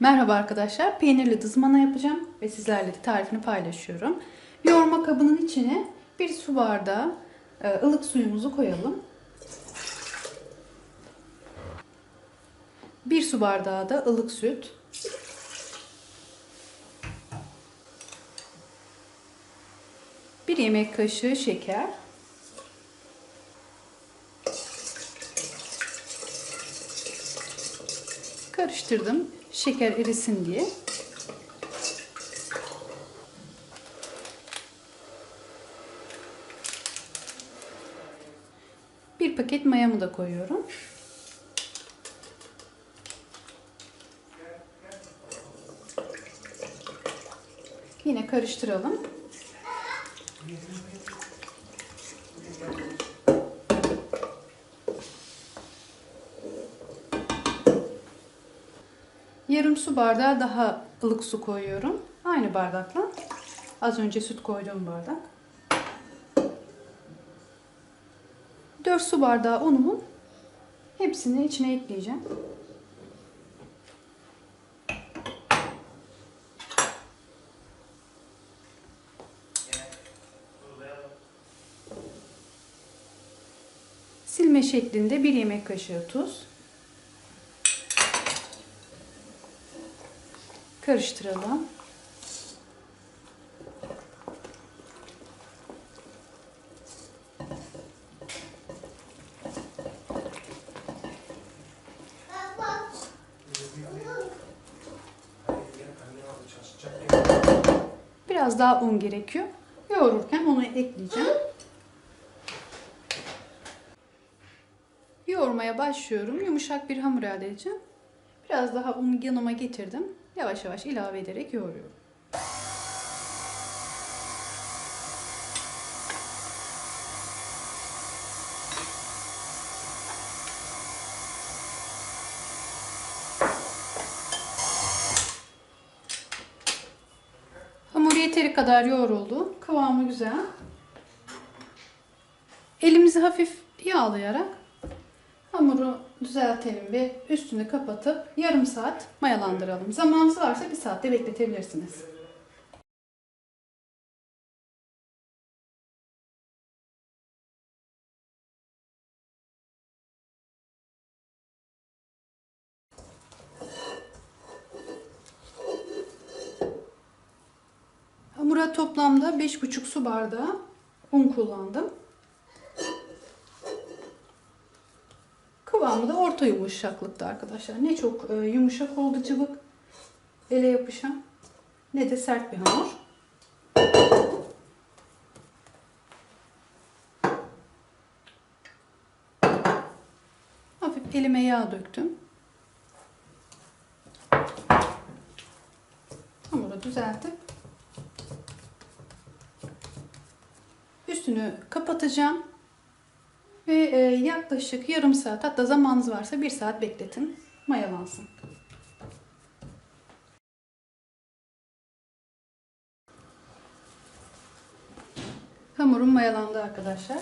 Merhaba arkadaşlar. Peynirli dızmana yapacağım ve sizlerle de tarifini paylaşıyorum. Yoğurma kabının içine bir su bardağı e, ılık suyumuzu koyalım. Bir su bardağı da ılık süt. Bir yemek kaşığı şeker. Karıştırdım şeker erisin diye. Bir paket mayamı da koyuyorum. Yine karıştıralım. Yarım su bardağı daha ılık su koyuyorum. Aynı bardakla. Az önce süt koyduğum bardak. 4 su bardağı unumun hepsini içine ekleyeceğim. Silme şeklinde bir yemek kaşığı tuz. Karıştıralım. Biraz daha un gerekiyor. Yoğururken onu ekleyeceğim. Yoğurmaya başlıyorum. Yumuşak bir hamur elde edeceğim. Biraz daha un yanıma getirdim. Yavaş yavaş ilave ederek yoğuruyorum. Hamur yeteri kadar yoğruldu. Kıvamı güzel. Elimizi hafif yağlayarak hamuru düzeltelim ve üstünü kapatıp yarım saat mayalandıralım. Zamanınız varsa bir saatte bekletebilirsiniz. Hamura toplamda 5,5 su bardağı un kullandım. Kıvamı da orta yumuşaklıkta arkadaşlar. Ne çok e, yumuşak oldu cıvık ele yapışan ne de sert bir hamur. Hafif elime yağ döktüm. Hamuru düzeltip üstünü kapatacağım. Ve e, yaklaşık yarım saat hatta zamanınız varsa bir saat bekletin. Mayalansın. Hamurum mayalandı arkadaşlar.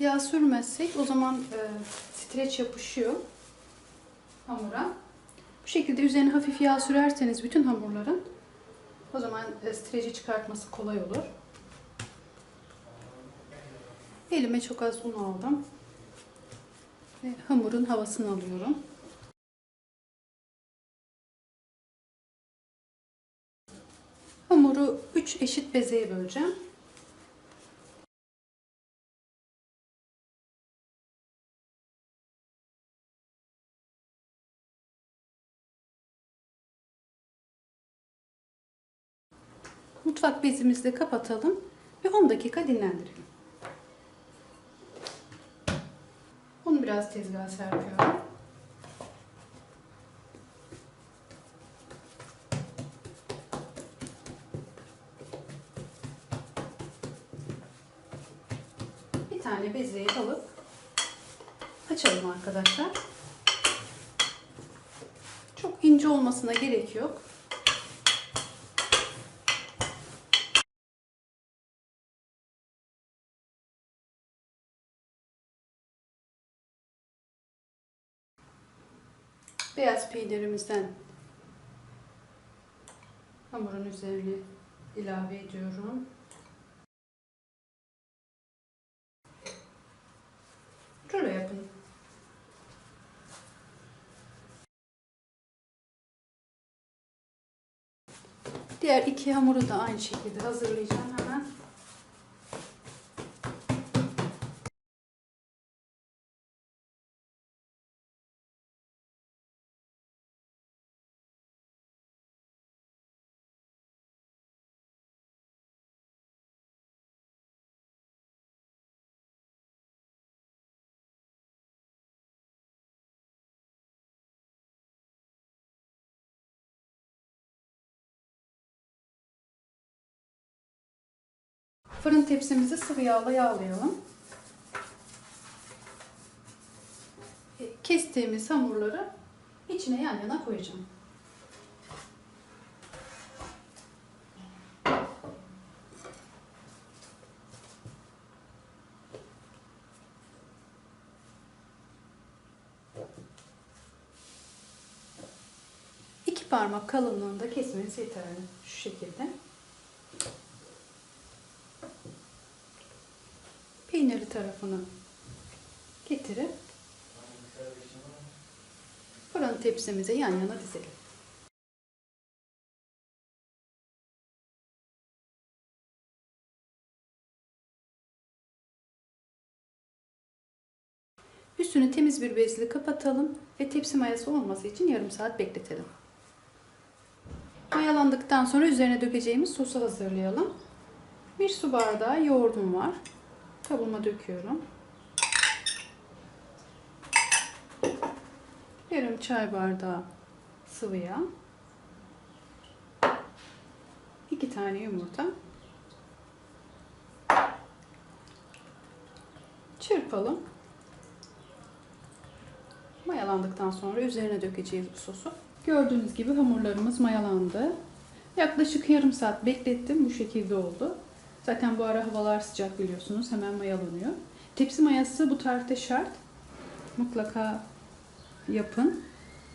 Yağ sürmezsek o zaman e, streç yapışıyor hamura. Şekilde üzerine hafif yağ sürerseniz bütün hamurların o zaman e, streci çıkartması kolay olur. Elime çok az un aldım. Ve hamurun havasını alıyorum. Hamuru 3 eşit bezeye böleceğim. Mutfak bezimizi de kapatalım ve 10 dakika dinlendirelim. Onu biraz tezgaha serpiyorum. Bir tane bezeyi alıp açalım arkadaşlar. Çok ince olmasına gerek yok. Beyaz peynirimizden hamurun üzerine ilave ediyorum. Rulo yapın. Diğer iki hamuru da aynı şekilde hazırlayacağım Fırın tepsimizi sıvı yağla yağlayalım. E, Kestiğimiz hamurları içine yan yana koyacağım. Parmak kalınlığında kesmeniz yeterli. Şu şekilde. Peynirli tarafını getirip fırın tepsimize yan yana dizelim. Üstünü temiz bir bezle kapatalım ve tepsi mayası olması için yarım saat bekletelim. Mayalandıktan sonra üzerine dökeceğimiz sosu hazırlayalım. Bir su bardağı yoğurdum var. Kabıma döküyorum. Yarım çay bardağı sıvı yağ. iki tane yumurta. Çırpalım. Mayalandıktan sonra üzerine dökeceğiz bu sosu. Gördüğünüz gibi hamurlarımız mayalandı. Yaklaşık yarım saat beklettim. Bu şekilde oldu. Zaten bu ara havalar sıcak biliyorsunuz. Hemen mayalanıyor. Tepsi mayası bu tarifte şart. Mutlaka yapın.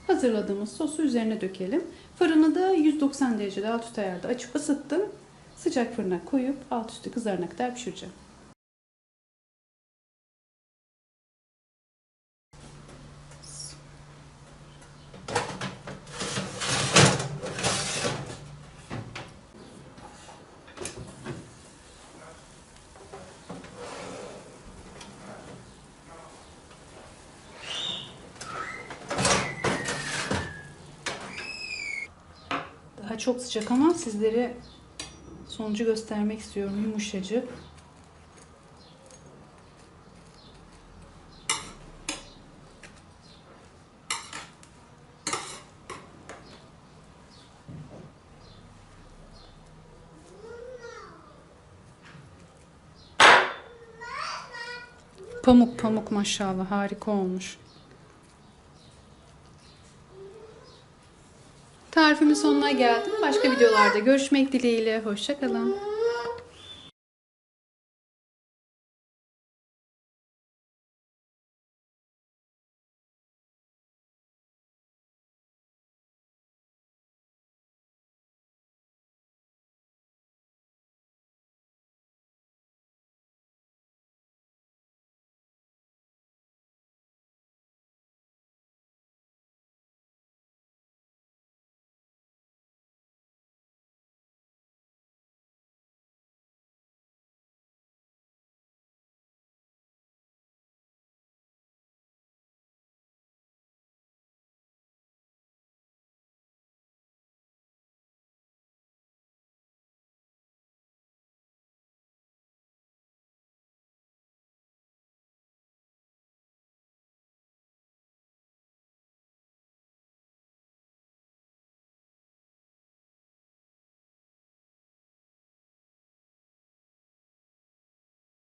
Hazırladığımız sosu üzerine dökelim. Fırını da 190 derecede alt üst ayarda açıp ısıttım. Sıcak fırına koyup alt üstü kızarana kadar pişireceğim. Daha çok sıcak ama sizlere sonucu göstermek istiyorum. Yumuşacık. Pamuk pamuk maşallah harika olmuş. Tarifimin sonuna geldim. Başka videolarda görüşmek dileğiyle. Hoşçakalın.